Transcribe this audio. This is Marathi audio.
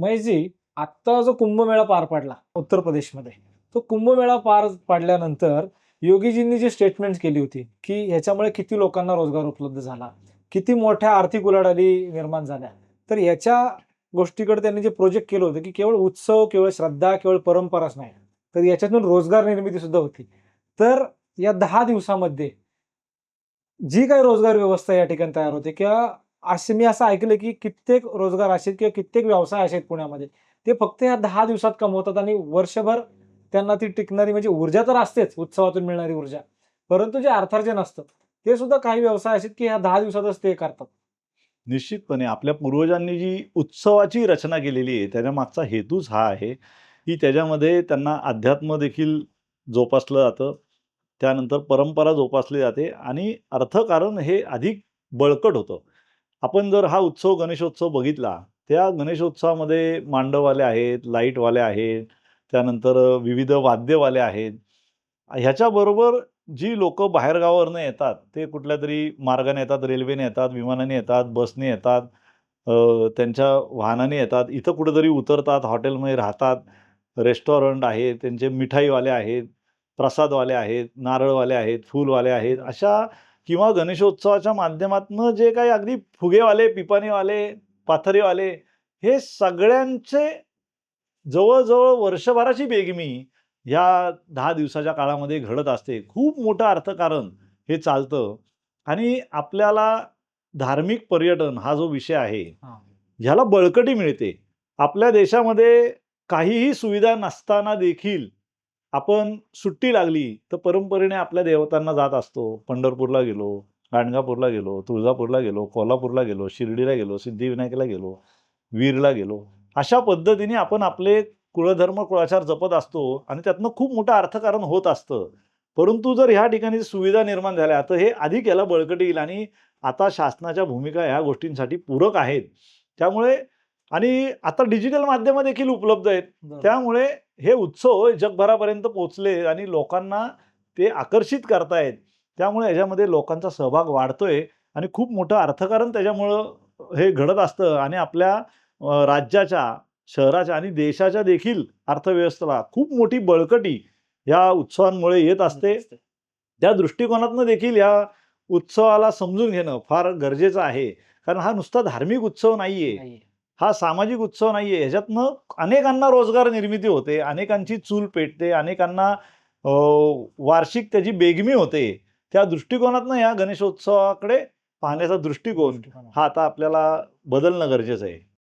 महेशजी आत्ता जो कुंभमेळा पार पडला उत्तर प्रदेशमध्ये तो कुंभमेळा पार पाडल्यानंतर योगीजींनी जी स्टेटमेंट केली होती की ह्याच्यामुळे किती लोकांना रोजगार उपलब्ध झाला किती मोठ्या आर्थिक उलाढाली निर्माण झाल्या तर याच्या गोष्टीकडे त्यांनी जे प्रोजेक्ट केलं होतं की केवळ उत्सव केवळ श्रद्धा केवळ परंपराच नाही तर याच्यातून रोजगार निर्मिती सुद्धा होती. तर या दहा दिवसामध्ये जी काही रोजगार व्यवस्था या ठिकाणी तयार होते किंवा असे मी असं ऐकलं की कित्येक रोजगार असेल किंवा कित्येक व्यवसाय असे आहेत पुण्यामध्ये ते फक्त या दहा दिवसात कमवतात आणि वर्षभर त्यांना ती टिकणारी म्हणजे ऊर्जा तर असतेच उत्सवातून मिळणारी ऊर्जा. परंतु जे अर्थार्जन असतं ते सुद्धा काही व्यवसाय असेल की ह्या दहा दिवसातच ते करतात. निश्चितपणे. आपल्या पूर्वजांनी जी उत्सवाची रचना केलेली आहे त्याच्या मागचा हेतूच हा आहे की त्याच्यामध्ये त्यांना अध्यात्म देखील जोपासलं जातं त्यानंतर परंपरा जोपासली जाते आणि अर्थकारण हे अधिक बळकट होतं. आपण जर हा उत्सव गणेशोत्सव बघितला त्या गणेशोत्सवामध्ये मांडववाले आहेत लाईटवाले आहेत त्यानंतर विविध वाद्यवाले आहेत. ह्याच्याबरोबर जी लोक बाहेरगावावरनं येतात ते कुठल्या तरी मार्गाने येतात रेल्वेने येतात विमानाने येतात बसने येतात त्यांच्या वाहनाने येतात इथं कुठेतरी उतरतात हॉटेलमध्ये राहतात रेस्टॉरंट आहे त्यांचे मिठाईवाले आहेत प्रसादवाले आहेत नारळवाले आहेत फुलवाले आहेत अशा किंवा गणेशोत्सवाच्या माध्यमातून जे काही अगदी फुगेवाले पिपाणीवाले पाथरीवाले हे सगळ्यांचे जवळजवळ वर्षभराची बेगमी ह्या दहा दिवसाच्या काळामध्ये घडत असते. खूप मोठं अर्थकारण हे चालतं. आणि आपल्याला धार्मिक पर्यटन हा जो विषय आहे ह्याला बळकटी मिळते. आपल्या देशामध्ये काहीही सुविधा नसताना देखील आपण सुट्टी लागली तर परंपरेने आपल्या देवतांना जात असतो. पंढरपूरला गेलो गाणगापूरला गेलो तुळजापूरला गेलो कोल्हापूरला गेलो शिर्डीला गेलो सिद्धिविनायकला गेलो वीरला गेलो. अशा पद्धतीने आपण आपले कुळधर्म कुळाचार जपत असतो आणि त्यातनं खूप मोठं अर्थकारण होत असतं. परंतु जर ह्या ठिकाणी सुविधा निर्माण झाल्या तर हे अधिक याला बळकटी येईल आणि आता शासनाच्या भूमिका ह्या गोष्टींसाठी पूरक आहेत. त्यामुळे आणि आता डिजिटल माध्यमं देखील उपलब्ध आहेत. त्यामुळे हे उत्सव जगभरापर्यंत पोचले आणि लोकांना ते आकर्षित करतायत. त्यामुळे याच्यामध्ये लोकांचा सहभाग वाढतोय आणि खूप मोठं अर्थकारण त्याच्यामुळं हे घडत असतं आणि आपल्या राज्याच्या शहराच्या आणि देशाच्या देखील अर्थव्यवस्थेला खूप मोठी बळकटी या उत्सवांमुळे येत असते. त्या दृष्टिकोनातनं देखील या उत्सवाला समजून घेणं फार गरजेचं आहे. कारण हा नुसता धार्मिक उत्सव नाहीये. हा सामाजिक उत्सव नाहीये. ह्याच्यातनं अनेकांना रोजगार निर्मिती होते अनेकांची चूल पेटते अनेकांना वार्षिक त्याची बेगमी होते. त्या दृष्टिकोनातनं या गणेशोत्सवाकडे पाहण्याचा दृष्टिकोन. हा आता आपल्याला बदलणं गरजेचं आहे.